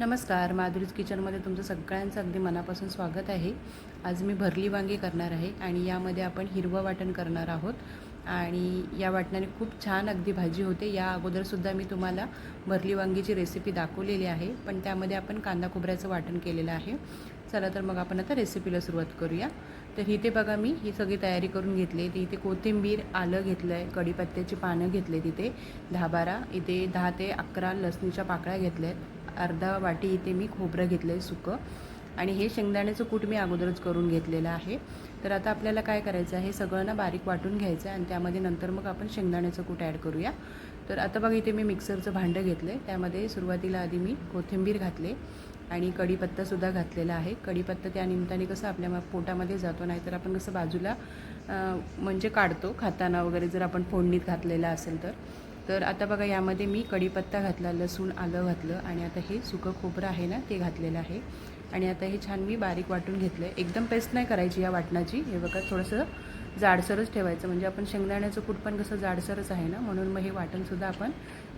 नमस्कार माधुरीज किचनमध्ये तुमचं सगळ्यांचं अगदी मनापासून स्वागत आहे. आज मी भरली वांगी करणार आहे आणि यामध्ये आपण हिरवं वाटण करणार आहोत. आणि या वाटणाने खूप छान अगदी भाजी होते. या अगोदरसुद्धा मी तुम्हाला भरली वांगीची रेसिपी दाखवलेली आहे पण त्यामध्ये आपण कांदा खोबऱ्याचं वाटण केलेलं आहे. चला तर मग आपण आता रेसिपीला सुरुवात करूया. तर इथे बघा मी ही सगळी तयारी करून घेतली तर इथे कोथिंबीर आलं घेतलं आहे कढीपत्त्याची पानं घेतले तिथे दहा बारा. इथे दहा ते अकरा लसणीच्या पाकळ्या घेतल्या आहेत अर्धा वाटी इथे मी खोबरं घेतलं आहे सुकं. आणि हे शेंगदाण्याचं कूट मी अगोदरच करून घेतलेलं आहे. तर आता आपल्याला काय करायचं आहे सगळं ना बारीक वाटून घ्यायचं आहे आणि त्यामध्ये नंतर मग आपण शेंगदाण्याचं कूट ॲड करूया. तर आता बघा इथे मी मिक्सरचं भांडं घेतलं आहे त्यामध्ये सुरुवातीला आधी मी कोथिंबीर घातले आणि कढीपत्तासुद्धा घातलेला आहे. कढीपत्ता त्या निमित्ताने कसं आपल्या पोटामध्ये जातो नाहीतर आपण कसं बाजूला म्हणजे काढतो खाताना वगैरे जर आपण फोडणीत घातलेला असेल तर. तर आता बघा यामध्ये मी कढीपत्ता घातला लसूण आलं घातलं आणि आता हे सुकं खोबरं आहे ना ते घातलेलं आहे. आणि आता हे छान मी बारीक वाटून घेतलं आहे एकदम पेस्ट नाही करायची या वाटणाची. हे बघा थोडंसं जाडसरच ठेवायचं. म्हणजे आपण शेंगदाण्याचं कूट पण कसं जाडसरच आहे ना म्हणून मग हे वाटणसुद्धा आपण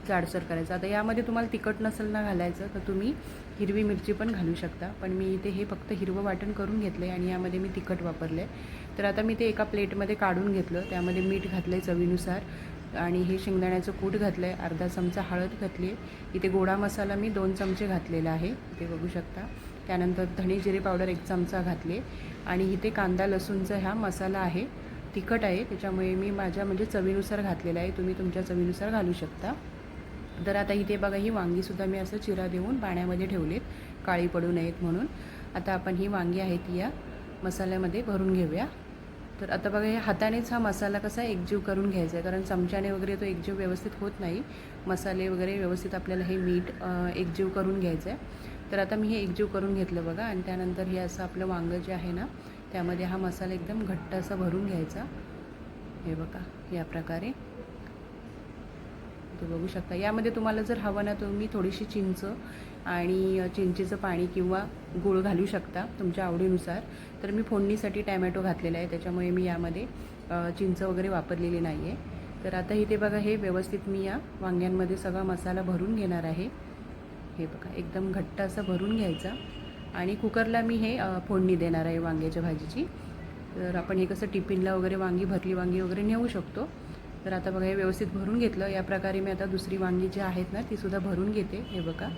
जाडसर करायचं. आता यामध्ये तुम्हाला तिखट नसेल ना घालायचं तर तुम्ही हिरवी मिरची पण घालू शकता. पण मी इथे हे फक्त हिरवं वाटण करून घेतलं आहे आणि यामध्ये मी तिखट वापरलं आहे तर आता मी ते एका प्लेटमध्ये काढून घेतलं. त्यामध्ये मीठ घातलं आहे चवीनुसार. आणि हे शेंगदाण्याचं कूट घातलं आहे अर्धा चमचा हळद घातली आहे. इथे गोडा मसाला मी दोन चमचे घातलेला आहे इथे बघू शकता. त्यानंतर धणे जिरे पावडर एक चमचा घातले आणि इथे कांदा लसूणचा हा मसाला आहे तिखट आहे त्याच्यामुळे मी माझ्या म्हणजे चवीनुसार घातलेला आहे तुम्ही तुमच्या चवीनुसार घालू शकता. तर आता इथे बघा ही वांगीसुद्धा मी असं चिरा देऊन पाण्यामध्ये ठेवलेत काळी पडू नयेत म्हणून. आता आपण ही वांगी आहेत या मसाल्यामध्ये भरून घेऊया. तर आता बघा हे हातानेच हा मसाला कसा एकजीव करून घ्यायचा आहे. कारण चमच्याने वगैरे तो एकजीव व्यवस्थित होत नाही. मसाले वगैरे व्यवस्थित आपल्याला हे मीठ एकजीव करून घ्यायचं आहे तर आता मी हे एकजीव करून घेतलं बघा. आणि त्यानंतर हे असं आपलं वांगं जे आहे ना त्यामध्ये हा मसाला एकदम घट्ट असा भरून घ्यायचा. हे बघा या प्रकारे. ते बघू शकता. यामध्ये तुम्हाला जर हवं ना तुम्ही थोडीशी चिंच आणि चिंचेचं पाणी किंवा गूळ घालू शकता तुमच्या आवडीनुसार. तर मी फोडणीसाठी टॅमॅटो घातलेला आहे. त्याच्यामुळे मी यामध्ये चिंच वगैरे वापरलेली नाही आहे तर आता इथे बघा हे व्यवस्थित मी या वांग्यांमध्ये सगळा मसाला भरून घेणार आहे. हे बघा एकदम घट्ट असं भरून घ्यायचा. आणि कुकरला मी हे फोडणी देणार आहे वांग्याच्या भाजीची. तर आपण हे कसं टिफिनला वगैरे वांगी भरली वांगी वगैरे नेऊ शकतो. तर आता बघा हे व्यवस्थित भरून घेतलं. या प्रकारे मी आता दुसरी वांगी जी आहेत ना तीसुद्धा भरून घेते. हे बघा.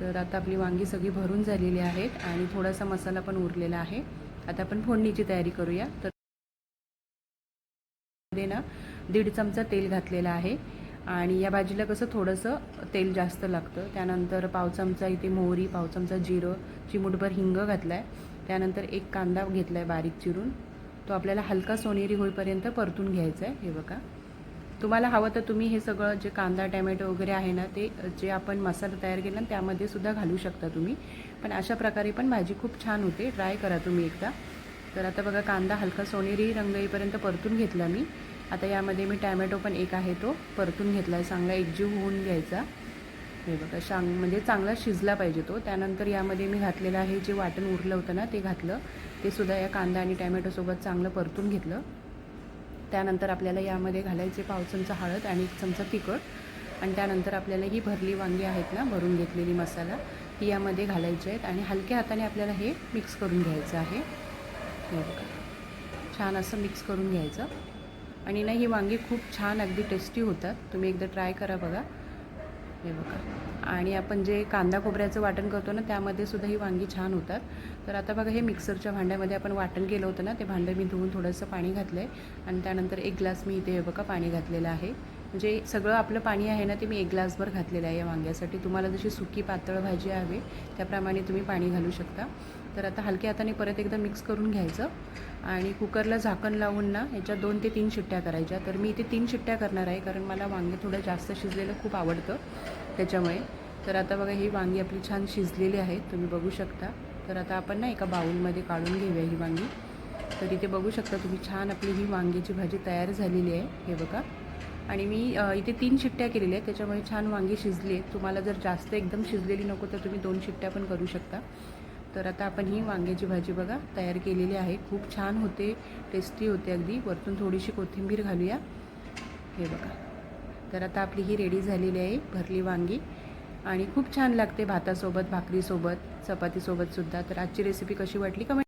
तर आता आपली वांगी सगळी भरून झालेली आहेत आणि थोडासा मसाला पण उरलेला आहे. आता आपण फोडणीची तयारी करूया. तर मध्ये ना दीड चमचा तेल घातलेला आहे. आणि या भाजीला कसं थोडंसं तेल जास्त लागतं. त्यानंतर पाव चमचा इथे मोहरी पाव चमचा जिरं चिमूटभर हिंग घातला आहे त्यानंतर एक कांदा घेतला आहे बारीक चिरून. तो आपल्याला हलका सोनेरी होईपर्यंत परतून घ्यायचा आहे हे बघा. तुम्हाला हवं तर तुम्ही हे सगळं जे कांदा टॅमॅटो वगैरे आहे ना ते जे आपण मसाला तयार केला ना त्यामध्ये सुद्धा घालू शकता तुम्ही. पण अशा प्रकारे पण भाजी खूप छान होते. ट्राय करा तुम्ही एकदा. तर आता बघा कांदा हलका सोनेरी रंग येईपर्यंत परतून घेतला मी. आता यामध्ये मी टॅमॅटो पण एक आहे तो परतून घेतला आहे चांगला एकजीव होऊन घ्यायचा. हे बघा शांग म्हणजे चांगला शिजला पाहिजे तो. त्यानंतर यामध्ये मी घातलेलं आहे जे वाटण उरलं होतं ना ते घातलं. ते सुद्धा या कांदा आणि टॅमॅटोसोबत चांगलं परतून घेतलं. त्यानंतर आपल्याला यामध्ये घालायचे पाव चमचा हळद आणि एक चमचा तिखट. आणि त्यानंतर आपल्याला ही भरली वांगी आहेत ना भरून घेतलेली मसाला ती यामध्ये घालायची आहेत. आणि हलक्या हाताने आपल्याला हे मिक्स करून घ्यायचं आहे. हे बघा छान असं मिक्स करून घ्यायचं. आणि ना ही वांगी खूप छान अगदी टेस्टी होतात. तुम्ही एकदा ट्राय करा बघा. हे बघा. आणि आपण जे कांदा खोबऱ्याचं वाटण करतो ना त्यामध्ये सुद्धा ही वांगी छान होतात. तर आता बघा हे मिक्सरच्या भांड्यामध्ये आपण वाटण केलं होतं ना ते भांडं मी धुवून थोडंसं पाणी घातलं आहे आणि त्यानंतर एक ग्लास मी इथे हे बघा पाणी घातलेलं आहे. म्हणजे सगळं आपलं पाणी आहे ना ते मी एक ग्लासभर घातलेलं आहे या वांग्यासाठी. तुम्हाला जशी सुकी पातळ भाजी हवी त्याप्रमाणे तुम्ही पाणी घालू शकता. तर आता हलक्या हाताने परत एकदा मिक्स करून घ्यायचं. आणि कुकरला झाकण लावून ना याच्या दोन ते तीन शिट्ट्या करायच्या. तर मी इथे तीन शिट्ट्या करणार आहे कारण मला वांगे थोडं जास्त शिजलेलं खूप आवडतं त्याच्यामुळे. तर आता बघा ही वांगी आपली छान शिजलेली आहेत तुम्ही बघू शकता. तर आता आपण ना एका बाऊलमध्ये काढून घेऊया ही वांगी. तर इथे बघू शकता तुम्ही छान आपली ही वांग्याची भाजी तयार झालेली आहे हे बघा. आणि मी इथे तीन शिट्ट्या केलेल्या आहेत त्याच्यामुळे छान वांगी शिजली आहेत. तुम्हाला जर जास्त एकदम शिजलेली नको तर तुम्ही दोन शिट्ट्या पण करू शकता. तर आता आपण ही वांग्याची भाजी बघा तयार केलेली आहे. खूप छान होते टेस्टी होते अगदी. वरतून थोडीशी कोथिंबीर घालूया. हे बघा. तर आता आपली ही रेडी झालेली आहे भरली वांगी. आणि खूप छान लागते भातासोबत भाकरीसोबत चपातीसोबतसुद्धा तर आजची रेसिपी कशी वाटली? कमेंट